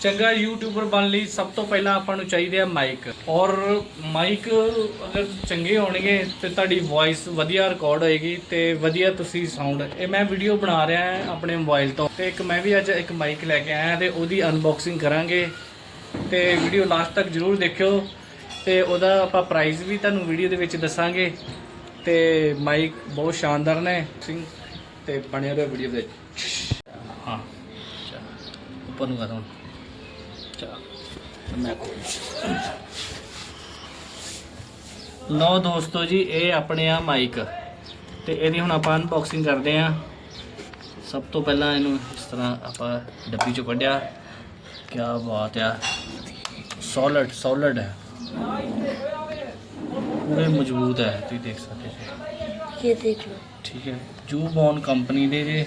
ਚੰਗਾ ਯੂਟਿਊਬਰ ਬਣਨ ਲਈ ਸਭ ਤੋਂ ਪਹਿਲਾਂ ਆਪਾਂ ਨੂੰ ਚਾਹੀਦੇ ਆ ਮਾਈਕ ਔਰ ਮਾਈਕ ਅਗਰ ਚੰਗੇ ਹੋਣਗੇ ਤੇ ਤੁਹਾਡੀ ਵੌਇਸ ਵਧੀਆ ਰਿਕਾਰਡ ਹੋਏਗੀ ਤੇ ਵਧੀਆ ਤੁਸੀਂ ਸਾਊਂਡ ਇਹ ਮੈਂ ਵੀਡੀਓ ਬਣਾ ਰਿਹਾ ਹਾਂ ਆਪਣੇ ਮੋਬਾਈਲ ਤੋਂ ਤੇ ਇੱਕ ਮੈਂ ਵੀ ਅੱਜ ਇੱਕ ਮਾਈਕ ਲੈ ਕੇ ਆਇਆ ਤੇ ਉਹਦੀ ਅਨਬਾਕਸਿੰਗ ਕਰਾਂਗੇ। ਤੇ ਵੀਡੀਓ ਲਾਸਟ ਤੱਕ ਜਰੂਰ ਦੇਖਿਓ ਤੇ ਉਹਦਾ ਆਪਾਂ ਪ੍ਰਾਈਸ ਵੀ ਤੁਹਾਨੂੰ ਵੀਡੀਓ ਦੇ ਵਿੱਚ ਦੱਸਾਂਗੇ। ਤੇ ਮਾਈਕ ਬਹੁਤ ਸ਼ਾਨਦਾਰ ਨੇ ਸਿੰਘ ਤੇ ਬਣੇ ਰਹੋ ਵੀਡੀਓ ਦੇ ਵਿੱਚ। ਹਾਂ ਚਾ ਉੱਪਰ ਨੂੰ ਕਰਾਂ ਅੱਛਾ ਲਓ ਦੋਸਤੋ ਜੀ ਇਹ ਆਪਣੇ ਆ ਮਾਈਕ ਤੇ ਇਹਦੀ ਹੁਣ ਆਪਾਂ ਅਨਬਾਕਸਿੰਗ ਕਰਦੇ ਆ। ਸਭ ਤੋਂ ਪਹਿਲਾਂ ਇਹਨੂੰ ਇਸ ਤਰ੍ਹਾਂ ਆਪਾਂ ਡੱਬੀ ਚੋਂ ਕੱਢਿਆ। ਕੀ ਬਾਤ ਆ। ਸੋਲਿਡ ਸੋਲਿਡ ਹੈ। ਪੂਰੇ ਮਜ਼ਬੂਤ ਹੈ ਤੁਸੀਂ ਦੇਖ ਸਕਦੇ ਹੋ ਇਹ ਦੇਖ ਠੀਕ ਹੈ। ਜੂ ਜੂਬੌਨ ਕੰਪਨੀ ਦੇ ਜੇ।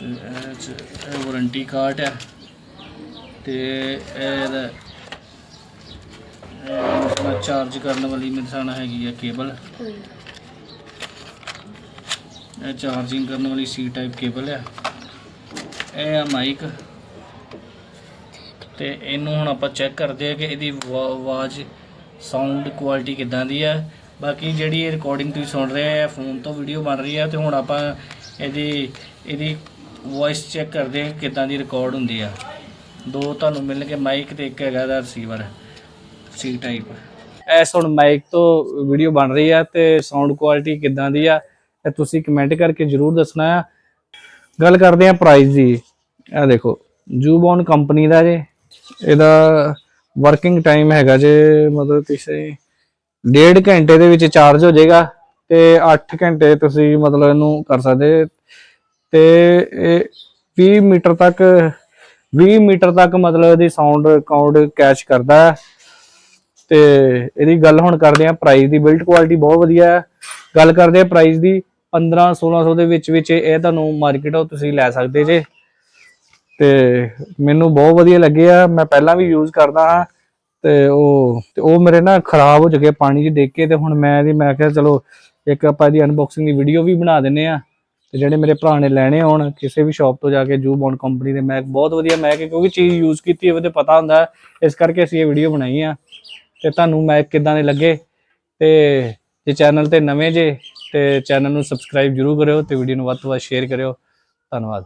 ਤੇ ਇਹ ਵਾਰੰਟੀ ਕਾਰਡ ਹੈ। ਤੇ ਇਹਦਾ, ਇਹ ਚਾਰਜ ਕਰਨ ਵਾਲੀ ਮੇਰੇ ਸਾਨਾ ਹੈਗੀ ਆ ਕੇਬਲ ਇਹ ਚਾਰਜਿੰਗ ਕਰਨ ਵਾਲੀ ਸੀ ਟਾਈਪ ਕੇਬਲ ਆ। ਇਹ ਆ ਮਾਈਕ ਤੇ ਇਹਨੂੰ ਹੁਣ ਆਪਾਂ ਚੈੱਕ ਕਰਦੇ ਆ ਕਿ ਇਹਦੀ ਵਾ- ਆਵਾਜ਼ ਸਾਊਂਡ ਕੁਆਲਿਟੀ ਕਿੱਦਾਂ ਦੀ ਆ। ਬਾਕੀ ਜਿਹੜੀ ਇਹ ਰਿਕਾਰਡਿੰਗ ਤੁਸੀਂ ਸੁਣ ਰਹੇ ਆ ਫੋਨ ਤੋਂ ਵੀਡੀਓ ਬਣ ਰਹੀ ਹੈ ਤੇ ਹੁਣ ਆਪਾਂ ਇਹਦੀ ਇਹਦੀ ਵੌਇਸ ਚੈੱਕ ਕਰਦੇ ਆ ਕਿ ਕਿੱਦਾਂ ਦੀ ਰਿਕਾਰਡ ਹੁੰਦੀ ਆ। ਦੋ ਤੁਹਾਨੂੰ ਮਿਲਣਗੇ ਮਾਈਕ ਤੇ ਇੱਕ ਹੈਗਾ ਦਾ ਰਿਸੀਵਰ ਸੀ ਟਾਈਪ ਐਸ ਹੁਣ ਮਾਈਕ ਤੋਂ ਵੀਡੀਓ ਬਣ ਰਹੀ ਆ ਤੇ ਸਾਊਂਡ ਕੁਆਲਿਟੀ ਕਿੱਦਾਂ ਦੀ ਆ, ਇਹ ਤੁਸੀਂ ਕਮੈਂਟ ਕਰਕੇ ਜਰੂਰ ਦੱਸਣਾ ਆ। ਗੱਲ ਕਰਦੇ ਆ ਪ੍ਰਾਈਸ ਦੀ ਇਹ ਦੇਖੋ ਜੂਬੌਨ ਕੰਪਨੀ ਦਾ ਜੇ, ਇਹਦਾ ਵਰਕਿੰਗ ਟਾਈਮ ਹੈਗਾ ਜੇ, ਮਤਲਬ ਤੁਸੀਂ ਡੇਢ ਘੰਟੇ ਦੇ ਵਿੱਚ ਚਾਰਜ ਹੋ ਜਾਏਗਾ ਤੇ 8 ਘੰਟੇ ਤੁਸੀਂ ਮਤਲਬ ਇਹਨੂੰ ਕਰ ਸਕਦੇ। ਤੇ ਇਹ 20 ਮੀਟਰ ਤੱਕ 20 ਮੀਟਰ ਤੱਕ ਮਤਲਬ ਇਹਦੀ ਸਾਊਂਡ ਰਿਕਾਰਡ ਕੈਚ ਕਰਦਾ ਹੈ। ਤੇ ਇਹਦੀ ਗੱਲ ਹੁਣ ਕਰਦੇ ਆ ਪ੍ਰਾਈਸ ਦੀ ਬਿਲਡ ਕੁਆਲਿਟੀ ਬਹੁਤ ਵਧੀਆ ਹੈ। ਗੱਲ ਕਰਦੇ ਆ ਪ੍ਰਾਈਸ ਦੀ 15 1600 ਦੇ ਵਿੱਚ ਵਿੱਚ ਇਹ ਤੁਹਾਨੂੰ ਮਾਰਕੀਟ ਤੋਂ ਤੁਸੀਂ ਲੈ ਸਕਦੇ ਜੇ। ਤੇ ਮੈਨੂੰ ਬਹੁਤ ਵਧੀਆ ਲੱਗੇ ਆ, ਮੈਂ ਪਹਿਲਾਂ ਵੀ ਯੂਜ਼ ਕਰਦਾ ਹਾਂ। ਤੇ ਉਹ ਤੇ ਉਹ ਮੇਰੇ ਨਾ ਖਰਾਬ ਹੋ ਚੁੱਕੇ ਪਾਣੀ 'ਚ ਦੇਖ ਕੇ, ਤੇ ਹੁਣ ਮੈਂ ਇਹਦੀ, ਮੈਂ ਕਿਹਾ ਚਲੋ ਇੱਕ ਆਪਾਂ ਇਹਦੀ ਅਨਬਾਕਸਿੰਗ ਦੀ ਵੀਡੀਓ ਵੀ ਬਣਾ ਦਿੰਨੇ ਆ ਤੇ ਜਿਹੜੇ ਮੇਰੇ ਭਰਾ ਨੇ ਲੈਣੇ ਹੋਣ, ਕਿਸੇ ਵੀ ਸ਼ਾਪ ਤੋਂ ਜਾ ਕੇ ਜੂ ਬੌਨ ਕੰਪਨੀ ਦੇ ਮੈਕ ਬਹੁਤ ਵਧੀਆ ਮੈਕ ਹੈ, ਕਿਉਂਕਿ ਚੀਜ਼ ਯੂਜ਼ ਕੀਤੀ ਹੋਵੇ ਤੇ ਪਤਾ ਹੁੰਦਾ ਇਸ ਕਰਕੇ ਅਸੀਂ ਇਹ ਵੀਡੀਓ ਬਣਾਈ ਆ। ਤੇ ਤੁਹਾਨੂੰ ਮੈਕ ਕਿਦਾਂ ਦੇ ਲੱਗੇ? ਤੇ ਜੇ ਚੈਨਲ ਤੇ ਨਵੇਂ ਜੇ, ਤੇ ਚੈਨਲ ਨੂੰ ਸਬਸਕ੍ਰਾਈਬ ਜਰੂਰ ਕਰਿਓ ਤੇ ਵੀਡੀਓ ਨੂੰ ਵੱਧ ਤੋਂ ਵੱਧ ਸ਼ੇਅਰ ਕਰਿਓ। ਧੰਨਵਾਦ।